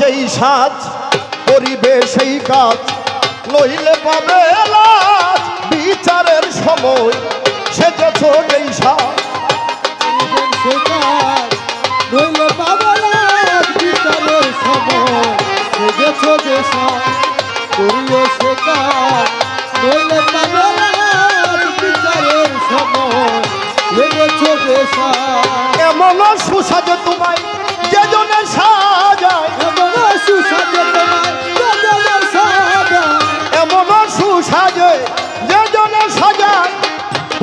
যেই সাজ করিবে সেই কাজ নইলে পাবে বিচারের সময় সেজেছ যেই সাজ।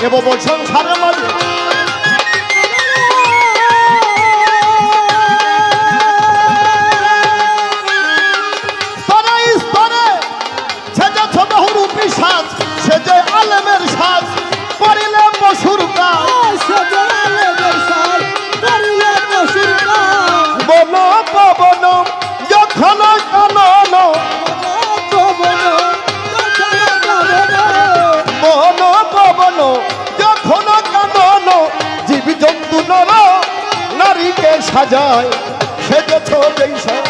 সাজ এবং সংসারের মাঝে স্তরে সাজায় সেজেছ যেই সাজ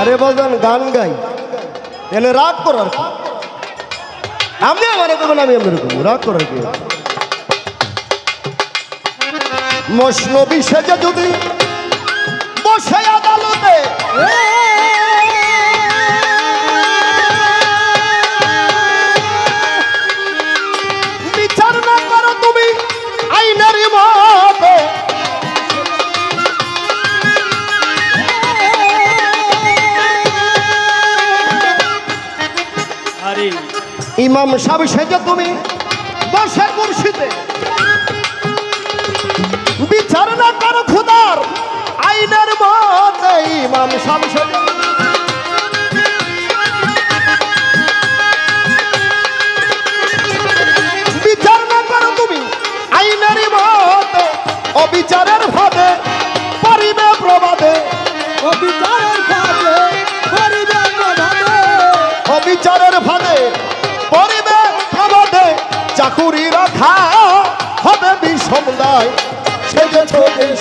আরে বাজান গান গাই। তাহলে রাগ করার আপনি আমার করবেন আমি আমি এরকম। রাগ করার কি? মসনবী সেজে যদি বসে আদালতে। বিচার না করো তুমি আইনের মতে আরে। ইমাম সাহেব সেজে তুমি বসে কুর্সিতে। বিচার না করো খুদার আইনের মতে ইমাম সেজে বিচার না করো তুমি আইনের মতে অবিচারের ফাঁদে পরিবে প্রবাদে। অবিচারের কাজে করিবে প্রভাবে অবিচারের ফাঁদে পরিবে প্রবাদে। চাকুরি রাখা হবে বিষম দায়।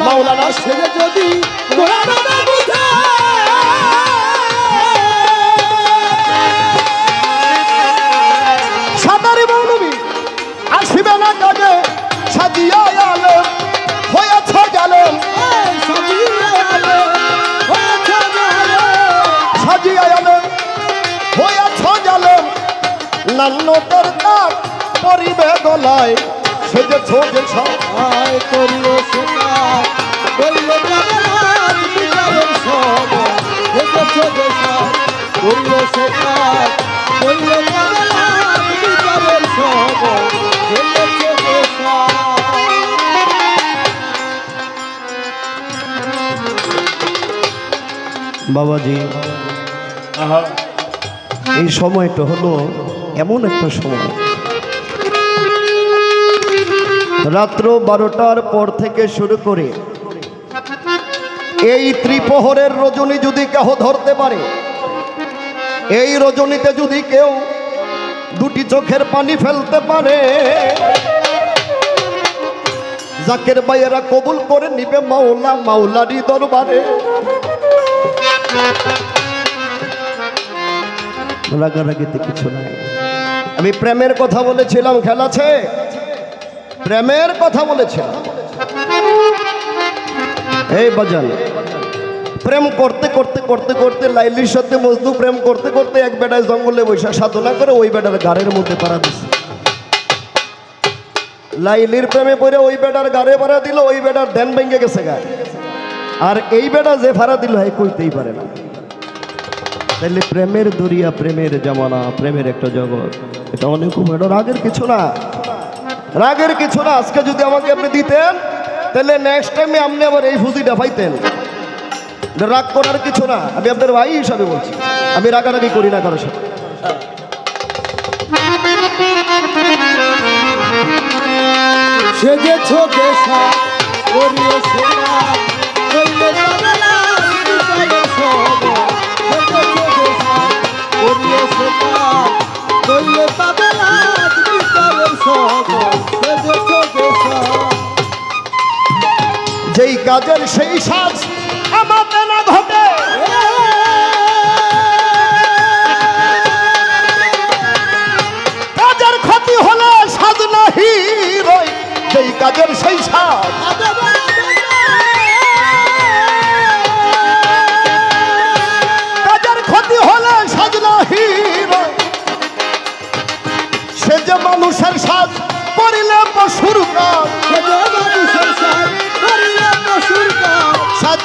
মাওলানা সেরে যদি সাদারি মৌলবি আসিবে না কাজে সাজিয়া আলেম হয়েছ এই সাজিয়ে আলো হয়েছে জালেম নান্নতের দাগ পরিবে গলায় সেজেছ যে সুকার করিলে সুকার করিলে বাবাজি এই সময়টা হলো এমন একটা সময়। রাত্র বারোটার পর থেকে শুরু করে, এই ত্রিপোহরের রজনী যদি কেহ ধরতে পারে, এই রজনীতে যদি কেউ দুটি চোখের পানি ফেলতে পারে, জাকের ভাইয়েরা কবুল করে নিবে মাওলা মাওলারি দরবারে। রাগারাগিতে কিছু নাই। আমি প্রেমের কথা বলেছিলাম খেলাছে প্রেমের কথা বলেছিলাম এই বাজান, প্রেম করতে করতে করতে করতে লাইলির সাথে মজদু প্রেম করতে করতে এক বেটায় জঙ্গলে বৈশা সাধনা করে ওই বেটার গাড়ির মধ্যে পাড়া দিছে। লাইলির প্রেমে পড়ে ওই বেটার গাড়ে পাড়া দিল, ওই বেটার ধ্যান ভেঙে গেছে গায়ে আর এই বেটা যে ভাড়া দিল হয় কইতেই পারে না। তাইলে প্রেমের দরিয়া, প্রেমের জামানা, প্রেমের একটা জগৎ, এটা অনেক রাগের কিছু না। রাগের কিছু না, আজকে যদি আমাকে আপনি দিতেন, তাহলে নেক্সট টাইমে আপনি আবার এই ফুজিটা পাইতেন রাগ করার কিছু না, আমি আপনার ভাই হিসাবে বলছি। আমি রাগারাগি করি না কারোর সাথে। সেজেছ যেই কাজের সেই সাজ আমাদের না ঘটে কাজের ক্ষতি হলে সাজ নাহি রই। যেই কাজের সেই সাজ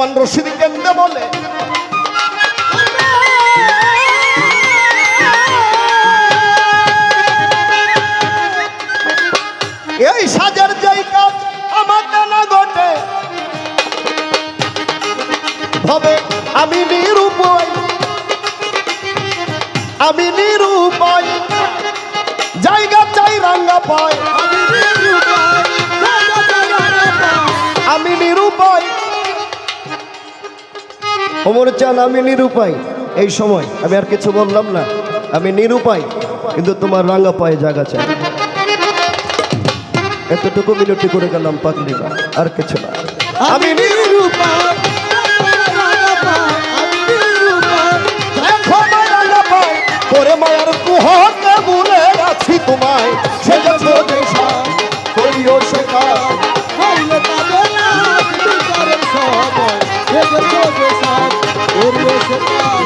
দেওয়ান রশিদ কেন্দ্রে বলে? এই সাজের যেই কাজ আমাদের না ঘটে হবে আমি নিরূপয় আমি নিরূপয়, জায়গা চাই রাঙ্গা পায়। ওমর চান, আমি নিরুপায়। এই সময় আমি আর কিছু বললাম না। আমি নিরুপায়, কিন্তু তোমার রাঙা পায়ে জায়গা চাই। এতটুকু মিনতি করে গেলাম পাগলি না আর কিছু না। আমি নিরুপায় করে মায়ার বলে আছি তোমায়। সে যত দেশা করিও সে Thank.